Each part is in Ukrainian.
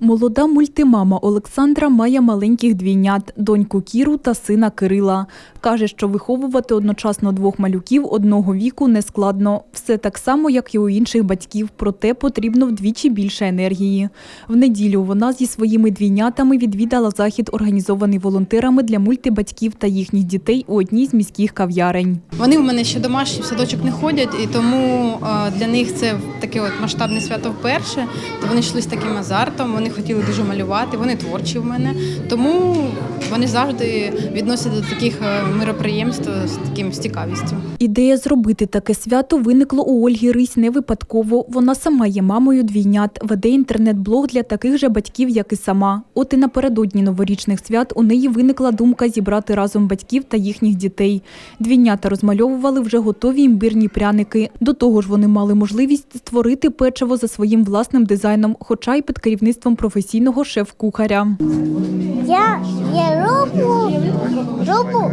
Молода мультимама Олександра має маленьких двійнят – доньку Кіру та сина Кирила. Каже, що виховувати одночасно двох малюків одного віку нескладно. Все так само, як і у інших батьків, проте потрібно вдвічі більше енергії. В неділю вона зі своїми двійнятами відвідала захід, організований волонтерами для мультибатьків та їхніх дітей у одній з міських кав'ярень. Вони в мене ще домашні в садочок не ходять, і тому для них це таке от масштабне свято вперше. Вони йшли з таким азартом, вони хотіли дуже малювати, вони творчі в мене. Тому вони завжди відносять до таких е, мироприємств з таким з цікавістю. Ідея зробити таке свято виникло у Ольги Рись не випадково. Вона сама є мамою двійнят, веде інтернет-блог для таких же батьків, як і сама. От і напередодні новорічних свят у неї виникла думка зібрати разом батьків та їхніх дітей. Двійнята розмальовували вже готові імбирні пряники. До того ж, вони мали можливість створити печиво за своїм власним дизайном, хоча й під керівництвом професійного шеф-кухаря. Я, я роблю, роблю,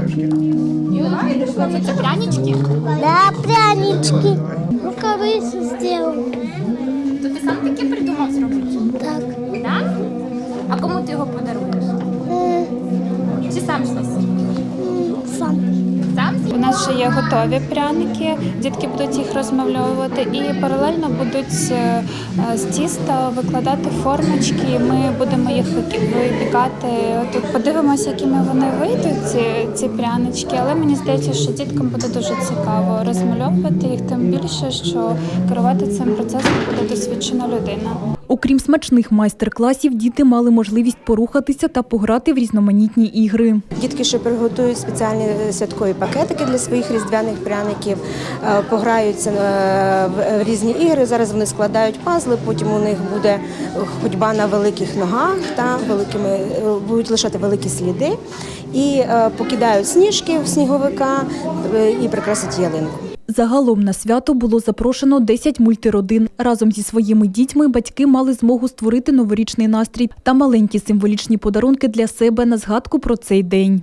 Це прянички? да, прянички. Рукавицы сделал. То ти сам таке придумав зробити? Так. Так? А кому ти його подаруєш? Е, Чи сам щось? сам. Ще є готові пряники, дітки будуть їх розмальовувати і паралельно будуть е, е, з тіста викладати формочки. Ми будемо їх випікати. Подивимося, якими вони вийдуть, ці, прянички. Але мені здається, що діткам буде дуже цікаво розмальовувати їх, тим більше, що керувати цим процесом буде досвідчена людина. Окрім смачних майстер-класів, діти мали можливість порухатися та пограти в різноманітні ігри. Дітки ще приготують спеціальні е, святкові пакетики для своїх різдвяних пряників, е, пограються е, в різні ігри. Зараз вони складають пазли, потім у них буде ходьба на великих ногах та великими е, будуть лишати великі сліди і е, покидають сніжки в сніговика е, і прикрасять ялинку. Загалом на свято було запрошено 10 мультиродин. Разом зі своїми дітьми батьки мали змогу створити новорічний настрій та маленькі символічні подарунки для себе на згадку про цей день.